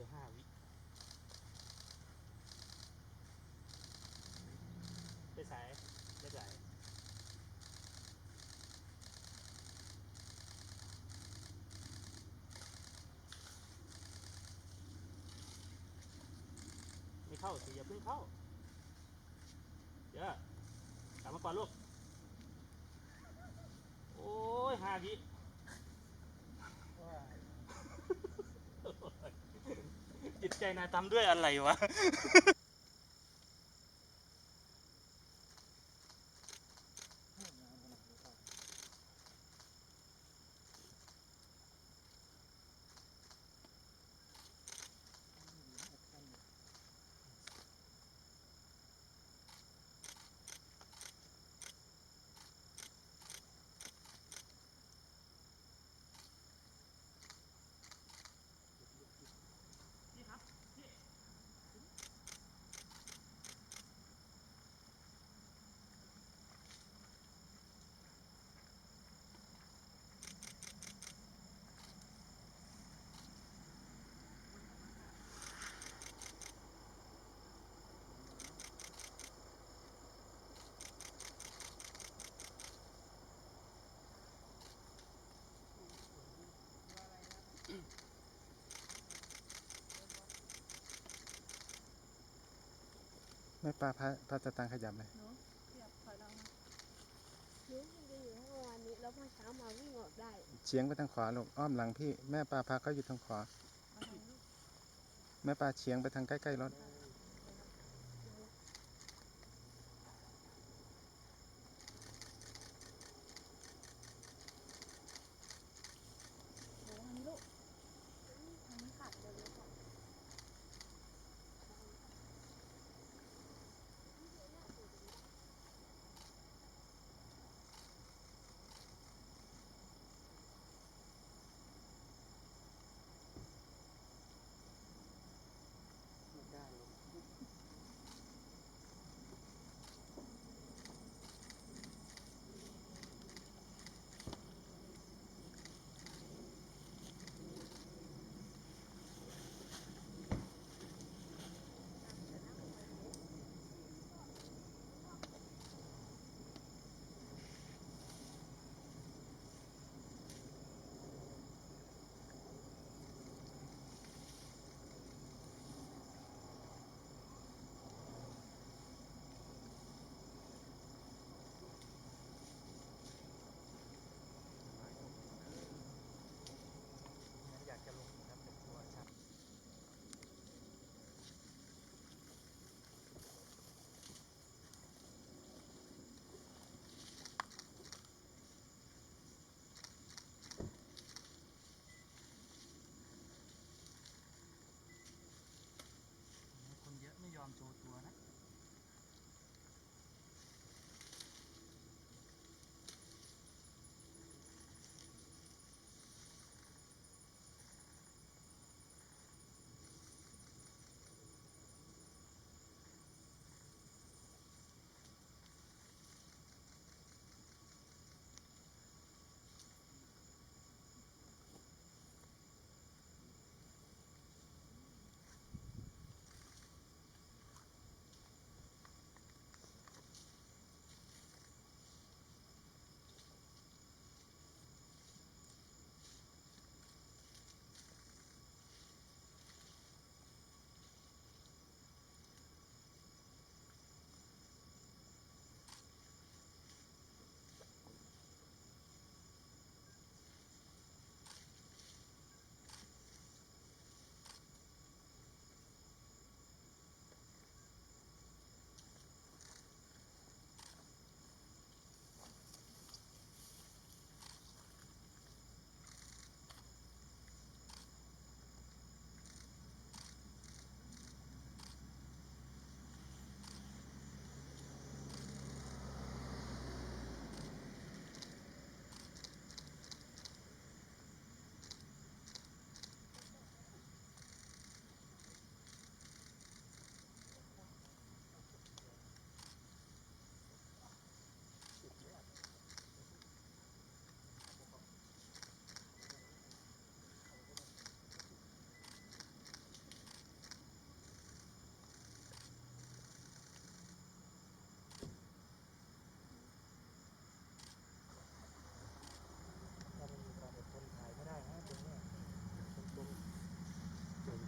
อห้าวิไปสายไปสายไม่เข้าสิอย่าเพิ่งเข้า เดี๋ยวกลับมาก่อนลูก โอ้ยห้าวิ จิต ใจนายทำด้วยอะไรวะ แม่ปลาพระพระจะตังขยับเลยหนูเสียบถอยหลังมาหนูมันจะอยู่ข้างวันนี้แล้วพอเช้ามาวิ่งออกได้เฉียงไปทางขวาลูกอ้อมหลังพี่แม่ปลาพาเขาอยู่ทางขวามาทางลูกแม่ปลาเฉียงไปทางใกล้ๆรถเออ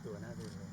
to another uh,